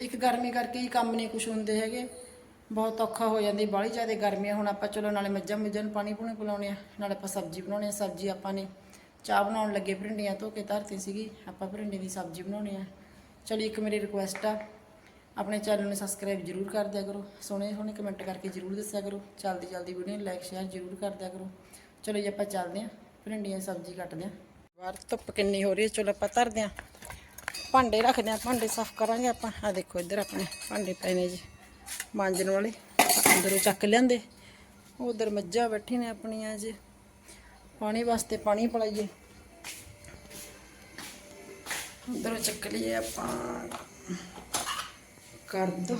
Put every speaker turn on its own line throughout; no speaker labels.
ਇੱਕ ਗਰਮੀ ਕਰਕੇ ਹੀ ਕੰਮ ਨਹੀਂ ਕੁਛ ਹੁੰਦੇ ਹੈਗੇ। ਬਹੁਤ ਔਖਾ ਹੋ ਜਾਂਦੀ, ਬਾਹਲੀ ਜ਼ਿਆਦਾ ਗਰਮੀ ਆ। ਹੁਣ ਆਪਾਂ ਚਲੋ ਨਾਲੇ ਮੱਝਾਂ ਮੁੱਝਾਂ ਨੂੰ ਪਾਣੀ ਪੂਣੀ ਪਿਲਾਉਣੇ ਆ, ਨਾਲੇ ਆਪਾਂ ਸਬਜ਼ੀ ਬਣਾਉਣੀ ਆ। ਸਬਜ਼ੀ ਆਪਾਂ ਨੇ ਚਾਹ ਬਣਾਉਣ ਲੱਗੇ, ਭਿੰਡੀਆਂ ਧੋ ਕੇ ਧਰਤੀ ਸੀਗੀ, ਆਪਾਂ ਭਿੰਡੀ ਦੀ ਸਬਜ਼ੀ ਬਣਾਉਣੀ ਆ। ਚਲੋ ਇੱਕ ਮੇਰੀ ਰਿਕੁਐਸਟ ਆ, ਆਪਣੇ ਚੈਨਲ ਨੂੰ ਸਬਸਕ੍ਰਾਈਬ ਜਰੂਰ ਕਰ ਦਿਆ ਕਰੋ। ਸੋਹਣੇ ਸੋਹਣੇ ਕਮੈਂਟ ਕਰਕੇ ਜਰੂਰ ਦੱਸਿਆ ਕਰੋ। ਜਲਦੀ ਜਲਦੀ ਵੀਡੀਓ ਨੂੰ ਲਾਈਕ ਸ਼ੇਅਰ ਜਰੂਰ ਕਰ ਦਿਆ ਕਰੋ। ਚਲੋ ਜੀ ਆਪਾਂ ਚੱਲਦੇ ਆਂ, ਭਿੰਡੀਆਂ ਦੀ ਸਬਜ਼ੀ ਕੱਟਦੇ ਆਂ। ਬਾਹਰ ਧੁੱਪ ਕਿੰਨੀ ਹੋ ਰਹੀ ਹੈ ਚਲੋ ਆਪਾਂ ਧਰਦੇ ਆਂ। ਭਾਂਡੇ ਰੱਖਦੇ ਆਂ ਭਾਂਡੇ ਸਾਫ਼ ਕਰਾਂਗੇ ਆਪਾਂ। ਆ ਦੇਖੋ ਇੱਧਰ ਆਪਣੇ ਭਾਂਡੇ ਪਏ ਨੇ ਜੀ। ਮਾਂਜਣ ਵਾਲੇ, ਅੰਦਰੋਂ ਚੱਕ ਲਿਆਂਦੇ। ਉਧਰ ਮੱਝਾਂ ਬੈਠੀ ਨੇ ਆਪਣੀਆਂ ਜੀ। ਪਾਣੀ ਵਾਸਤੇ ਪਾਣੀ ਪਲਾਈਏ। ਅੰਦਰੋਂ ਚੱਕ ਲਈਏ ਆਪਾਂ। ਕਰ ਦੋ।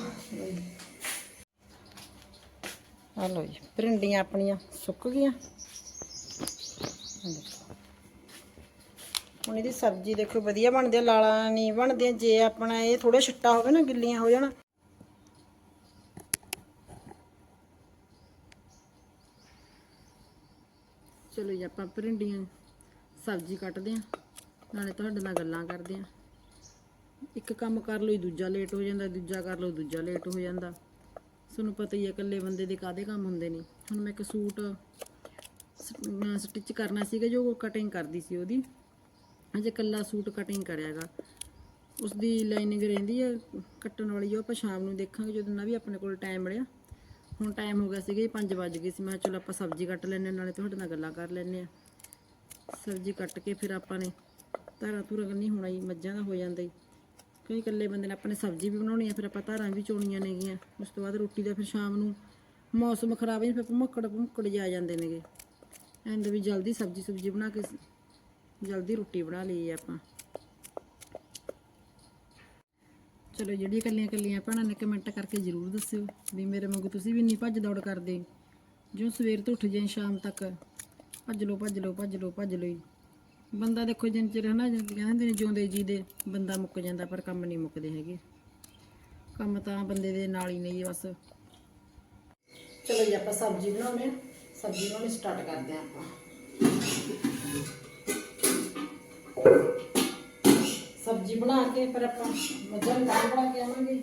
ਆ ਲੋ ਜੀ, ਭਿੰਡੀਆਂ ਆਪਣੀਆਂ ਸੁੱਕ ਗਈਆਂ। ਆਹ ਦੇਖੋ। ਹੁਣ ਇਹਦੀ ਸਬਜ਼ੀ ਦੇਖੋ ਵਧੀਆ ਬਣਦੀ ਆ, ਲਾਲਾ ਨਹੀਂ ਬਣਦੇ ਜੇ ਆਪਣਾ ਇਹ ਥੋੜਾ ਛਿੱਟਾ ਹੋਵੇ ਨਾ, ਗਿੱਲੀਆਂ ਹੋ ਜਾਣ। ਚਲੋ ਜੀ, ਆਪਾਂ ਭਿੰਡੀਆਂ ਸਬਜ਼ੀ ਕੱਟਦੇ ਆਂ, ਨਾਲੇ ਤੁਹਾਡੇ ਨਾਲ ਗੱਲਾਂ ਕਰਦੇ ਆਂ। ਇੱਕ ਕੰਮ ਕਰ ਲਓ ਦੂਜਾ ਲੇਟ ਹੋ ਜਾਂਦਾ, ਦੂਜਾ ਕਰ ਲਓ, ਦੂਜਾ ਲੇਟ ਹੋ ਜਾਂਦਾ। ਤੁਹਾਨੂੰ ਪਤਾ ਹੀ ਹੈ ਇਕੱਲੇ ਬੰਦੇ ਦੇ ਕਾਦੇ ਕੰਮ ਹੁੰਦੇ ਨੇ। ਹੁਣ ਮੈਂ ਇੱਕ ਸੂਟ ਸਟਿਚ ਕਰਨਾ ਸੀਗਾ ਜੋ ਕਟਿੰਗ ਕਰਦੀ ਸੀ ਉਹਦੀ। ਅਜੇ ਇਕੱਲਾ ਸੂਟ ਕਟਿੰਗ ਕਰਿਆਗਾ। ਉਸ ਦੀ ਲਾਈਨਿੰਗ ਰਹਿੰਦੀ ਹੈ ਕੱਟਣ ਵਾਲੀ ਉਹ ਆਪਾਂ ਸ਼ਾਮ ਨੂੰ ਦੇਖਾਂਗੇ ਜਦੋਂ ਨਾ ਵੀ ਆਪਣੇ ਕੋਲ ਟਾਈਮ ਮਿਲਿਆ। ਹੁਣ ਟਾਈਮ ਹੋ ਗਿਆ ਸੀਗਾ ਜੀ 5 ਵਜ ਗਏ ਸੀ। ਮੈਂ ਕਿਹਾ ਚਲੋ ਆਪਾਂ ਸਬਜ਼ੀ ਕੱਟ ਲੈਂਦੇ ਹਾਂ, ਨਾਲੇ ਤੁਹਾਡੇ ਨਾਲ ਗੱਲਾਂ ਕਰ ਲੈਂਦੇ ਆ ਸਬਜ਼ੀ ਕੱਟ ਕੇ ਫਿਰ ਆਪਾਂ ਨੇ ਧਾਰਾਂ ਧੂਰਾਂ ਨਹੀਂ ਹੋਣਾ ਜੀ ਮੱਝਾਂ ਦਾ ਹੋ ਜਾਂਦਾ ਜੀ। ਕਿਉਂਕਿ ਇਕੱਲੇ ਬੰਦੇ ਨੇ ਆਪਣੇ ਸਬਜ਼ੀ ਵੀ ਬਣਾਉਣੀ ਆ ਫਿਰ ਆਪਾਂ ਧਾਰਾਂ ਵੀ ਚੋਣੀਆਂ ਨੇਗੀਆਂ। ਉਸ ਤੋਂ ਬਾਅਦ ਰੋਟੀ ਦਾ ਫਿਰ ਸ਼ਾਮ ਨੂੰ ਮੌਸਮ ਖਰਾਬ ਹੈ ਫਿਰ ਭੁਮੱਕੜ ਭੁਮੱਕੜ ਜਾ ਜਾਂਦੇ ਨੇਗੇ। ਐਂਡ ਵੀ ਜਲਦੀ ਸਬਜ਼ੀ ਸੁਬਜ਼ੀ ਬਣਾ ਕੇ ਜਲਦੀ ਰੋਟੀ ਬਣਾ ਲਈ ਆਪਾਂ। ਚਲੋ ਜਿਹੜੀਆਂ ਕੱਲੀਆਂ ਕੱਲੀਆਂ ਭੈਣਾਂ ਨੇ ਕਮੈਂਟ ਕਰਕੇ ਜਰੂਰ ਦੱਸਿਓ ਵੀ ਮੇਰੇ ਵਾਂਗੂ ਤੁਸੀਂ ਵੀ ਨਹੀਂ ਭੱਜ ਦੌੜ ਕਰਦੇ। ਜੋ ਸਵੇਰ ਤੋਂ ਉੱਠ ਜਾਏ ਸ਼ਾਮ ਤੱਕ, ਭੱਜ ਲਓ ਭੱਜ ਲਓ ਭੱਜ ਲਓ ਭੱਜ ਲਓ ਬੰਦਾ ਦੇਖੋ ਜਿੰਨ ਚਿਰ ਹਨਾ ਕਹਿੰਦੇ ਨੇ ਜਿਉਂਦੇ ਜੀ ਦੇ, ਬੰਦਾ ਮੁੱਕ ਜਾਂਦਾ ਪਰ ਕੰਮ ਨਹੀਂ ਮੁੱਕਦੇ ਹੈਗੇ। ਕੰਮ ਤਾਂ ਬੰਦੇ ਦੇ ਨਾਲ ਹੀ ਨਹੀਂ ਬਸ। ਚਲੋ ਜੀ, ਆਪਾਂ ਸਬਜ਼ੀ ਬਣਾਉਣੇ ਸਬਜ਼ੀ ਬਣਾਉਣੀ ਸਟਾਰਟ ਕਰਦੇ ਆਪਾਂ। ਸਬਜ਼ੀ ਬਣਾ ਕੇ, ਫਿਰ ਆਪਾਂ ਮੱਝਾਂ ਨੂੰ ਪਾਣੀ ਬਣਾ ਕੇ ਆਵਾਂਗੇ।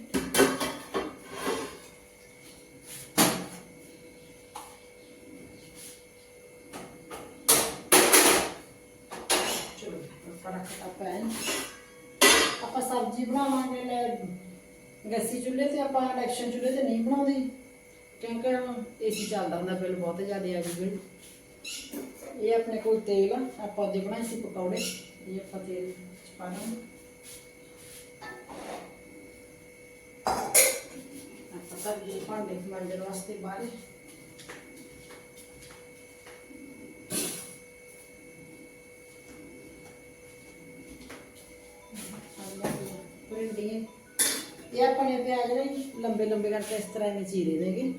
ਆਪਾਂ ਸਬਜ਼ੀ ਬਣਾਵਾਂਗੇ ਲੈ ਗੈਸੀ ਚੁੱਲ੍ਹੇ ਤੇ ਆਪਾਂ ਇੰਡਕਸ਼ਨ ਚੁੱਲ੍ਹੇ ਤੇ ਨਹੀਂ ਬਣਾਉਂਦੇ। ਕਿਉਂਕਿ ਏਸੀ ਚੱਲਦਾ ਹੁੰਦਾ, ਬਿੱਲ ਬਹੁਤ ਜ਼ਿਆਦਾ ਆ ਜੀ ਇਹ ਆਪਣੇ ਕੋਲ ਤੇਲ ਆ, ਆਪਾਂ ਉਹਦੇ ਬਣਾਏ ਸੀ ਪਕੌੜੇ। ਇਹ ਆਪਾਂ ਤੇਲ ਚ ਪਾਣਾ ਆਪਾਂ ਭਾਂਡੇ ਮਾਂਜਣ ਵਾਸਤੇ ਬਾਹਰ। ਭਿੰਡੀ ਇਹ ਆਪਣੇ ਪਿਆਜ਼ ਨੇ ਲੰਬੇ ਲੰਬੇ ਕਰਕੇ ਇਸ ਤਰ੍ਹਾਂ ਇਹਨੇ ਚੀਰੇ ਦੇਗੇ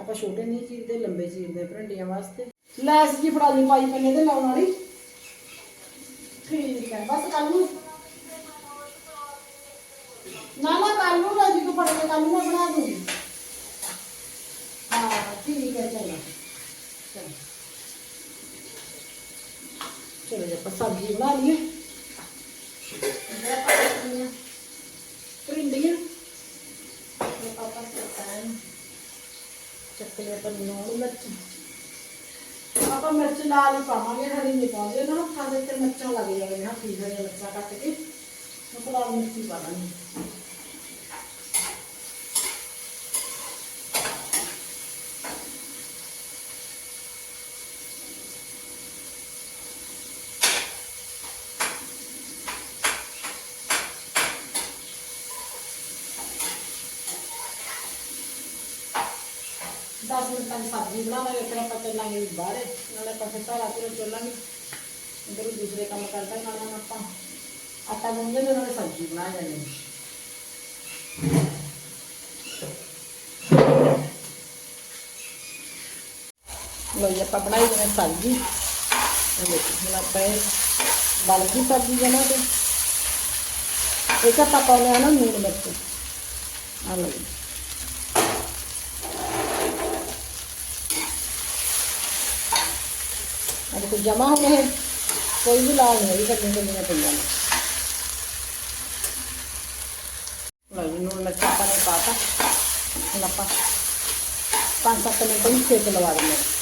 ਆਪਾਂ ਛੋਟੇ ਨਹੀਂ ਚੀਰਦੇ, ਲੰਬੇ ਚੀਰਦੇ ਭਿੰਡੀਆਂ ਵਾਸਤੇ। ਲੈਸ ਜੀ ਫੜਾ ਦੀ ਪਾਈ ਪੰਨੇ ਤੇ ਲਾਉਣ ਵਾਲੀ। ਠੀਕ ਹੈ, ਬਸ ਕੱਲ ਨੂੰ। ਨਾ ਨਾ ਕੱਲ ਨੂੰ ਰਾਜੀ ਕੋ ਫੜ ਕੇ ਕੱਲ ਨੂੰ ਮੈਂ ਬਣਾ ਦੂੰਗੀ ਹਾਂ ਠੀਕ ਹੈ ਚਲੋ ਚਲੋ ਚਲੋ ਜੀ ਆਪਾਂ ਸਬਜ਼ੀ ਬਣਾ ਲਈਏ ਅੰਦਰ ਪਾ ਭਿੰਡੀਆਂ ਇਹ ਪਾਪਾ ਸਤਾਨ ਚੱਕਲੇ ਪਰ ਨੋਨ ਮਿਰਚ। ਆਪਾਂ ਮਿਰਚ ਲਾਲ ਹੀ ਪਾਵਾਂਗੇ, ਹਰੀ ਨਹੀਂ ਪਾਉਂਦੇ ਨਾ, ਹੱਥਾਂ ਦੇ ਉੱਤੇ ਮਿਰਚਾਂ ਲੱਗ ਜਾਂਦੀਆਂ ਹੱਥੀ ਹਰੀਆਂ ਮਿਰਚਾਂ ਕੱਟ ਕੇ। ਮਤਲਬ ਲਾਲ ਮਿਰਚ ਹੀ ਪਾ ਦਾਂਗੇ। ਦਸ ਮਿੰਟਾਂ ਦੀ ਸਬਜ਼ੀ ਬਣਾਵਾਂਗੇ ਫਿਰ ਆਪਾਂ ਚੱਲਾਂਗੇ ਬਾਹਰ ਨਾਲੇ ਆਪਾਂ ਫਿਰ ਸਾਰਾ ਪੂਰਾ ਚੱਲਾਂਗੇ ਇਧਰ ਦੂਸਰੇ ਕੰਮ ਕਰਦਾ ਨਾਲੇ ਆਪਾਂ ਆਟਾ ਗੁੰਨਦੇ ਤੇ ਨਾਲੇ ਸਬਜ਼ੀ ਬਣਾ ਜਾਂਦੇ ਲੋ ਜੀ ਆਪਾਂ ਬਣਾਈ ਜਿਵੇਂ ਸਬਜ਼ੀ ਹੁਣ ਆਪਾਂ ਇਹ ਬਣ ਗਈ ਸਬਜ਼ੀ ਜਮਾ ਤੇ ਇਹ ਆਪਾਂ ਪਾਉਣੇ ਆ ਨਾ ਨੂਣ ਮਿਰਚ ਆ ਲਓ ਜੀ ਅਰੇ ਕੋਈ ਜਮਾ ਹੋ ਗਏ ਕੋਈ ਵੀ ਲਾਲ ਨਹੀਂ ਹੋਈ ਕੱਢੀਆਂ ਕੱਢੀਆਂ ਪਈਆਂ ਨੇ। ਲਓ ਜੀ ਮਿਰਚ ਆਪਾਂ ਨੇ ਪਾਤਾ ਹੁਣ ਆਪਾਂ ਪੰਜ ਸੱਤ ਮਿੰਟ ਨੂੰ ਸੇਕ ਲਵਾ ਦਿੰਦੇ ਹਾਂ।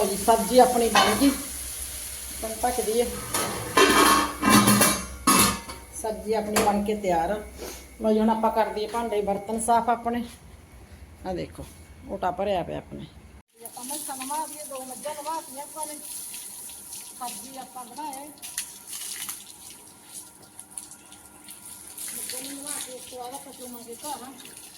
ਲਓ ਜੀ ਸਬਜ਼ੀ ਆਪਣੀ ਬਣ ਗਈ। ਹੁਣ ਢੱਕ ਦਈਏ ਸਬਜ਼ੀ ਆਪਣੀ ਬਣ ਕੇ ਤਿਆਰ ਆ। ਲਓ ਜੀ, ਹੁਣ ਆਪਾਂ ਕਰ ਦਈਏ ਭਾਂਡੇ, ਬਰਤਨ ਸਾਫ਼ ਆਪਣੇ। ਆ ਦੇਖੋ ਓਟਾ ਭਰਿਆ ਪਿਆ ਆਪਣੇ। ਜੀ, ਆਪਾਂ ਮੱਛਾਂ ਨਵਾ ਦਈਏ, ਦੋ ਮੱਝਾਂ ਨਵਾਤੀਆਂ ਆਪਾਂ ਨੇ। ਸਬਜ਼ੀ ਆਪਾਂ ਬਣਾਏ। ਮੱਝਾਂ ਨੂੰ ਨਵਾ ਕੇ ਉਸ ਤੋਂ ਬਾਅਦ ਆਪਾਂ ਚੋਵਾਂਗੇ ਘਰ।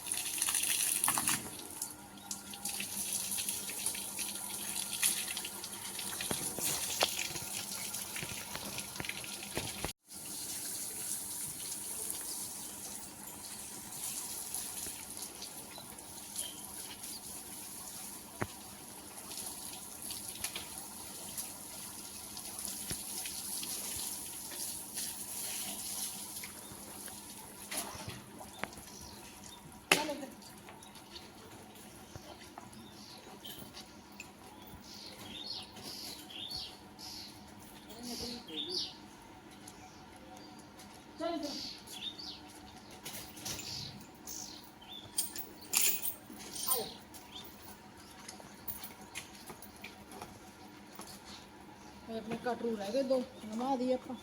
ਆਪਣੇ ਕਟਰੂ ਰਹਿ ਗਏ ਦੋ। ਨਵਾ ਦੀ ਆਪਾਂ।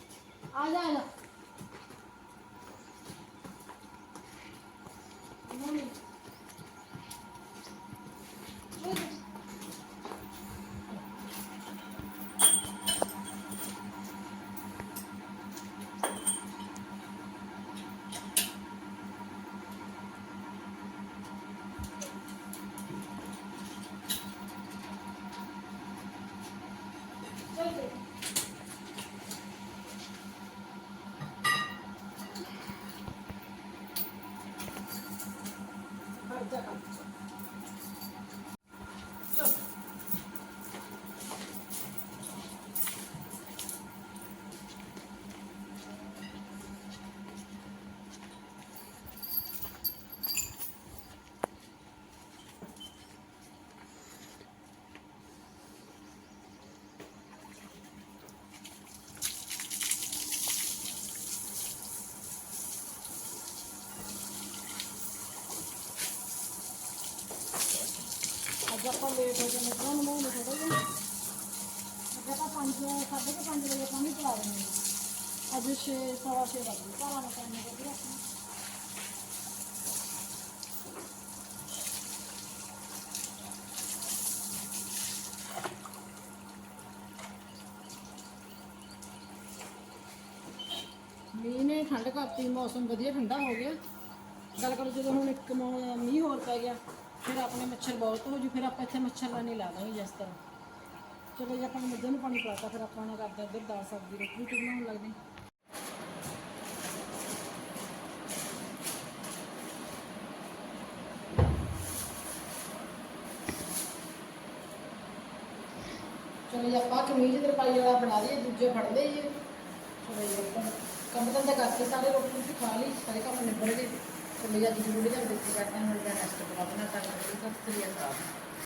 ਆ ਜਾ ਆ ਜਾ। ਚੱਲ ਅੱਜ ਆਪਾਂ ਲੇਟ ਹੋ ਗਏ ਮੱਝਾਂ ਨੂੰ ਮੋਹਨ ਥੋੜਾ ਜਿਹਾ ਅੱਜ ਆਪਾਂ ਪੰਜ ਸਾਢੇ ਕੁ ਪੰਜ ਵਜੇ ਪਾਣੀ ਪਿਲਾ ਰਹੇ ਹਾਂ ਅੱਜ ਛੇ ਸਵਾ ਛੇ ਵਜੇ ਘਰਾਂ ਨੂੰ ਕੰਮ ਕਰਦੇ ਆਪਾਂ ਮੀਂਹ ਨੇ ਠੰਡ ਕਰਤੀ, ਮੌਸਮ ਵਧੀਆ ਠੰਡਾ ਹੋ ਗਿਆ। ਗੱਲ ਕਰੋ ਜਦੋਂ ਹੁਣ ਇੱਕ ਮੌ- ਮੀਂਹ ਹੋਰ ਪੈ ਗਿਆ। ਫਿਰ ਆਪਣੇ ਮੱਛਰ ਬਹੁਤ ਹੋ ਜੂ, ਫਿਰ ਆਪਾਂ ਇੱਥੇ ਮੱਛਰ ਨਹੀਂ ਲਾ ਦਾਂਗੇ ਜਿਸ ਤਰ੍ਹਾਂ। ਚਲੋ ਜੀ, ਆਪਾਂ ਮੱਝਾਂ ਨੂੰ ਪਾਣੀ ਪਾਤਾ, ਫਿਰ ਆਪਾਂ ਨੇ ਕਰਦੇ ਇੱਧਰ ਦਾਲ ਸਬਜ਼ੀ ਰੋਟੀ, ਰੂਟੀ ਬਣਾਉਣ ਲੱਗਦੇ ਚਲੋ ਜੀ, ਆਪਾਂ ਕਮੀਜ਼ ਤਰਪਾਈ ਵਾਲਾ ਬਣਾ ਲਈਏ, ਦੂਜੇ ਫੜਦੇ ਜੀ ਚਲੋ ਜੀ, ਆਪਾਂ ਕੰਮ ਧੰਦਾ ਕਰਕੇ ਸਾਰੇ ਰੋਟੀ ਰੂਟੀ ਖਾ ਲਈ, ਸਾਰੇ ਕੰਮ ਨਿਬੜ ਗਏ। ਚਲੋ ਜੀ ਅੱਜ ਜ਼ਰੂਰੀ ਦਾ ਦੇਖੀ ਕਰਦੇ ਹਾਂ ਹੁਣ ਦਾ ਨੈਕਸਟ ਬਲੌਗ ਨਾਲ ਤੱਕ ਸਤਿ ਸ੍ਰੀ ਅਕਾਲ